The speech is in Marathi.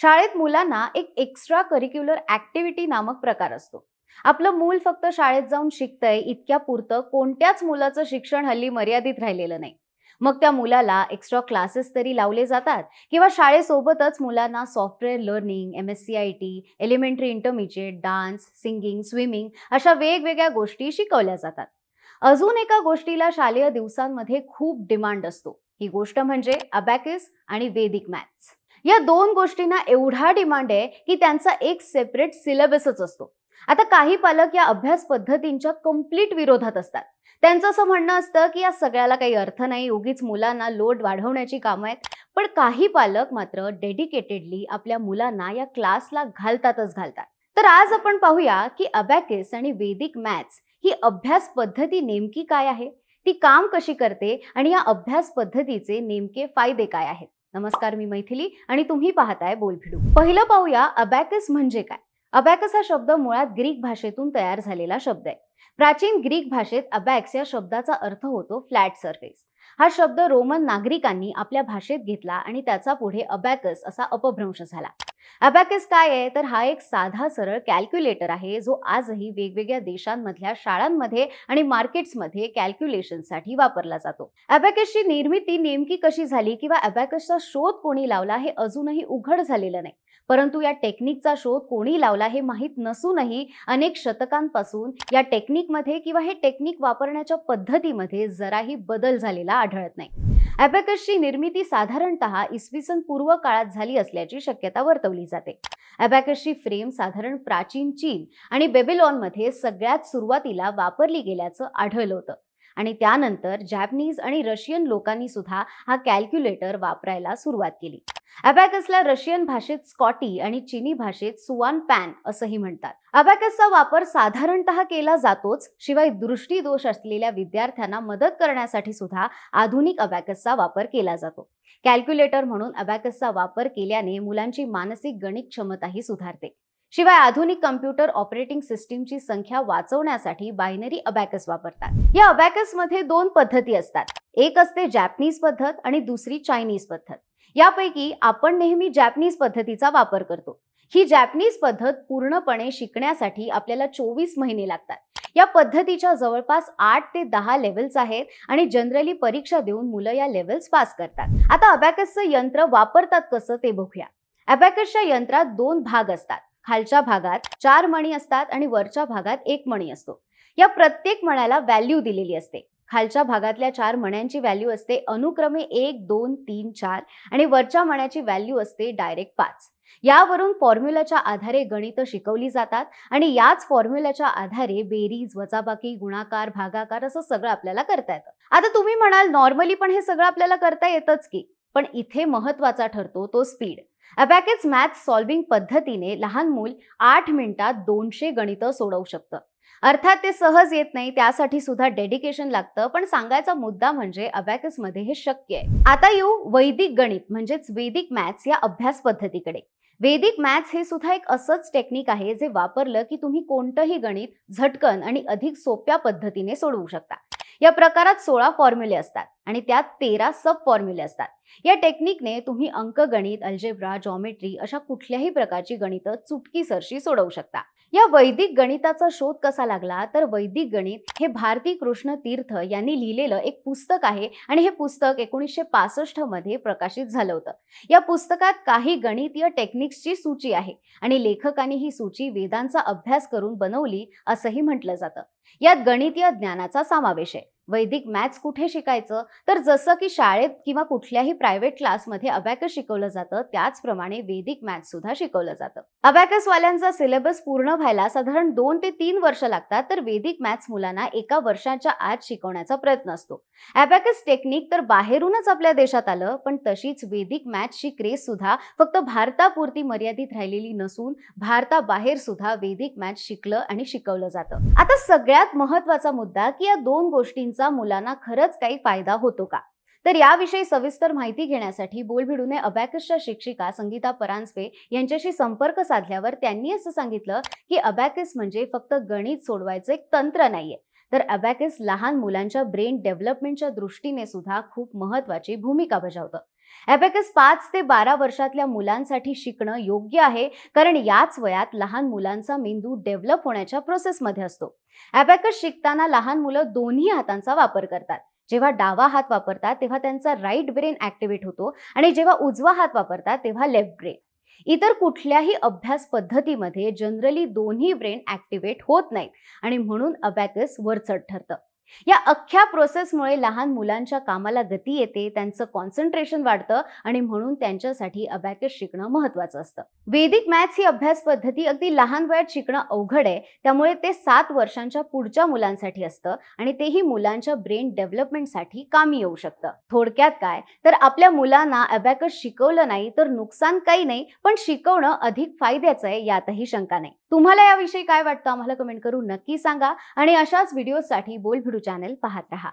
शाळेत मुलांना एक एक्स्ट्रा करिक्युलर ऍक्टिव्हिटी नामक प्रकार असतो. आपलं मूल फक्त शाळेत जाऊन शिकतंय इतक्या पुरतं कोणत्याच मुलाचं शिक्षण हल्ली मर्यादित राहिलेलं नाही. मग त्या मुलाला एक्स्ट्रा क्लासेस तरी लावले जातात किंवा शाळेसोबतच मुलांना software learning M S C I T elementary intermediate dance singing swimming अशा वेगवेगळ्या गोष्टी शिकवल्या जातात. अजून एका गोष्टीला शालेय दिवसांमध्ये खूप डिमांड असतो. ही गोष्ट म्हणजे अबॅकिस आणि वेदिक मॅथ्स या दोन गोष्टींना एवढा डिमांड आहे की त्यांचा एक सेपरेट सिलेबसच असतो. आता काही पालक या अभ्यास पद्धतींच्या कंप्लीट विरोधात असतात. त्यांचं असं म्हणणं असतं की या सगळ्याला काही अर्थ नाही उगीच मुलांना लोड वाढवण्याची कामं आहेत. पण काही पालक मात्र डेडिकेटेडली आपल्या मुलांना या क्लासला घालतातच घालतात. तर आज आपण पाहूया की अबॅकिस आणि वेदिक मॅथ्स ही अभ्यास पद्धती नेमकी काय आहे? ती काम कशी करते? आणि या अभ्यास पद्धतीचे नेमके फायदे काय आहेत? नमस्कार मी मैथिली आणि तुम्ही पाहताय बोलभिडू पहिलं पाहूया अबॅकस म्हणजे काय? अबॅकस हा शब्द मुळात ग्रीक भाषेतून तयार झालेला शब्द आहे. प्राचीन ग्रीक भाषेत अबॅक्स या शब्दाचा अर्थ होतो फ्लॅट सरफेस. हा शब्द रोमन नागरिकांनी आपल्या भाषेत घेतला आणि त्याचा पुढे अबॅकस असा अपभ्रंश झाला. अबॅकस काय आहे? तर हा एक साधा सरळ कॅल्क्युलेटर आहे जो आजही वेगवेगळ्या देशांमधल्या शाळांमध्ये आणि मार्केट्समध्ये कॅल्क्युलेशनसाठी वापरला जातो. अबॅकसची निर्मिती नेमकी कशी झाली किंवा अबॅकसचा शोध कोणी लावला हे अजूनही उघड झालेलं नाही. परंतु या टेक्निकचा शोध कोणी लावला हे माहीत नसूनही अनेक शतकांपासून या टेक्निकमध्ये किंवा हे टेक्निक वापरण्याच्या पद्धतीमध्ये जराही बदल झालेला आढळत नाही. अबॅकसची निर्मिती साधारणतः इसवी सन पूर्व काळात झाली असल्याची शक्यता वर्तवली जाते. अबॅकसची फ्रेम साधारण प्राचीन चीन आणि बेबिलॉनमध्ये सगळ्यात सुरुवातीला वापरली गेल्याचं आढळलं होतं. आणि त्यानंतर जॅपनीज आणि रशियन लोकांनी सुद्धा हा कॅल्क्युलेटर वापरायला सुरुवात केली. अबॅकसला रशियन भाषेत स्कॉटी आणि चिनी भाषेत सुवान पॅन असंही म्हणतात. अबॅकसचा वापर साधारणतः केला जातोच शिवाय दृष्टीदोष असलेल्या विद्यार्थ्यांना मदत करण्यासाठी सुद्धा आधुनिक अबॅकसचा वापर केला जातो. कॅल्क्युलेटर म्हणून अबॅकसचा वापर केल्याने मुलांची मानसिक गणित क्षमताही सुधारते. शिवाय आधुनिक कम्प्युटर ऑपरेटिंग सिस्टीमची संख्या वाचवण्यासाठी बायनरी अबॅकस वापरतात. या अबॅकसमध्ये दोन पद्धती असतात. एक असते जॅपनीज पद्धत आणि दुसरी चायनीज पद्धत. यापैकी आपण नेहमी जॅपनीज पद्धतीचा वापर करतो. ही जॅपनीज पद्धत पूर्णपणे शिकण्यासाठी आपल्याला चोवीस महिने लागतात. या पद्धतीच्या जवळपास आठ ते दहा लेवल्स आहेत आणि जनरली परीक्षा देऊन मुलं या लेवल्स पास करतात. आता अबॅकसचं यंत्र वापरतात कसं ते बघूया. अबॅकसच्या यंत्रात दोन भाग असतात. खालच्या भागात चार मणी असतात आणि वरच्या भागात एक मणी असतो. या प्रत्येक मण्याला व्हॅल्यू दिलेली असते. खालच्या भागातल्या चार मण्यांची व्हॅल्यू असते. अनुक्रमे एक दोन तीन चार आणि वरच्या मण्याची व्हॅल्यू असते डायरेक्ट पाच. यावरून फॉर्म्युलाच्या आधारे गणितं शिकवली जातात आणि याच फॉर्म्युलाच्या आधारे बेरीज वजाबाकी गुणाकार भागाकार असं सगळं आपल्याला करता येतं. आता तुम्ही म्हणाल नॉर्मली पण हे सगळं आपल्याला करता येतच की. पण इथे महत्त्वाचा ठरतो तो स्पीड अबॅकेच मॅथ सॉल्विंग पद्धतीने लहान मूल आठ मिनिटात दोनशे गणितं सोडवू शकतं. अर्थात ते सहज येत नाही त्यासाठी सुद्धा डेडिकेशन लागतं पण सांगायचा मुद्दा म्हणजे अबॅकसमध्ये हे शक्य आहे. आता येऊ वैदिक गणित म्हणजेच वेदिक मॅथ्स या अभ्यास पद्धतीकडे. वेदिक मॅथ्स हे सुद्धा एक असंच टेक्निक आहे जे वापरलं की तुम्ही कोणतंही गणित झटकन आणि अधिक सोप्या पद्धतीने सोडवू शकता. या प्रकारात सोळा फॉर्म्युले असतात आणि त्यात तेरा सब फॉर्म्युले असतात. या टेक्निकने तुम्ही अंकगणित अल्जेब्रा जॉमेट्री अशा कुठल्याही प्रकारची गणितं चुटकीसरशी सोडवू शकता. या वैदिक गणिताचा शोध कसा लागला? तर वैदिक गणित हे भारती कृष्ण तीर्थ यांनी लिहिलेलं एक पुस्तक आहे आणि हे पुस्तक एकोणीसशे पासष्टमध्ये प्रकाशित झालं होतं. या पुस्तकात काही गणितीय टेक्निक्सची सूची आहे आणि लेखकांनी ही सूची वेदांचा अभ्यास करून बनवली असंही म्हटलं जातं. यात गणितीय ज्ञानाचा समावेश आहे. वैदिक मॅथ्स कुठे शिकायचं? तर जसं की शाळेत किंवा कुठल्याही प्रायव्हेट क्लासमध्ये अबॅकस शिकवलं जातं त्याचप्रमाणे वेदिक मॅथ्स सुद्धा शिकवलं जातं. अबॅकसवाल्यांचा सिलेबस पूर्ण व्हायला साधारण दोन ते तीन वर्ष लागतात तर वेदिक मॅथ्स मुलांना एका वर्षाच्या आत शिकवण्याचा प्रयत्न असतो. अबॅकस टेक्निक तर बाहेरूनच आपल्या देशात आलं पण तशीच वेदिक मॅथ्सची क्रेज सुद्धा फक्त भारतापुरती मर्यादित राहिलेली नसून भारताबाहेर सुद्धा वेदिक मॅथ्स शिकलं आणि शिकवलं जातं. आता सगळ्यात महत्त्वाचा मुद्दा की या दोन गोष्टींचा मुलांना खरंच काही फायदा होतो का? तर याविषयी सविस्तर माहिती घेण्यासाठी बोलभिडूने अबॅकसच्या शिक्षिका संगीता परांजपे यांच्याशी संपर्क साधल्यावर त्यांनी असं सांगितलं की अबॅकस म्हणजे फक्त गणित सोडवायचं एक तंत्र नाहीये. तर अबॅकस लहान मुलांच्या ब्रेन डेव्हलपमेंटच्या दृष्टीने सुद्धा खूप महत्वाची भूमिका बजावतं. ॲबॅकस पाच ते बारा वर्षातल्या मुलांसाठी शिकणं योग्य आहे कारण याच वयात लहान मुलांचा मेंदू डेव्हलप होण्याच्या प्रोसेसमध्ये असतो. ॲबॅकस शिकताना लहान मुलं दोन्ही हातांचा वापर करतात. जेव्हा डावा हात वापरतात तेव्हा त्यांचा राईट ब्रेन ॲक्टिवेट होतो आणि जेव्हा उजवा हात वापरतात तेव्हा लेफ्ट ब्रेन इतर कुठल्याही अभ्यास पद्धतीमध्ये जनरली दोन्ही ब्रेन ॲक्टिवेट होत नाहीत आणि म्हणून अबॅकस वरचढ ठरतं. या अख्ख्या प्रोसेसमुळे लहान मुलांच्या कामाला गती येते त्यांचं कॉन्सन्ट्रेशन वाढतं आणि म्हणून त्यांच्यासाठी अबॅकस शिकणं महत्वाचं असतं. वेदिक मॅथ्स ही अभ्यास पद्धती अगदी लहान वयात शिकणं अवघड आहे त्यामुळे ते सात वर्षांच्या पुढच्या मुलांसाठी असतं आणि तेही मुलांच्या ब्रेन डेव्हलपमेंटसाठी कामी येऊ शकतं. थोडक्यात काय? तर आपल्या मुलांना अबॅकस शिकवलं नाही तर नुकसान काही नाही पण शिकवणं अधिक फायद्याचं आहे यातही शंका नाही. तुम्हाला याविषयी काय वाटतं आम्हाला कमेंट करून नक्की सांगा आणि अशाच व्हिडिओसाठी बोलभिडू चॅनल पाहत रहा.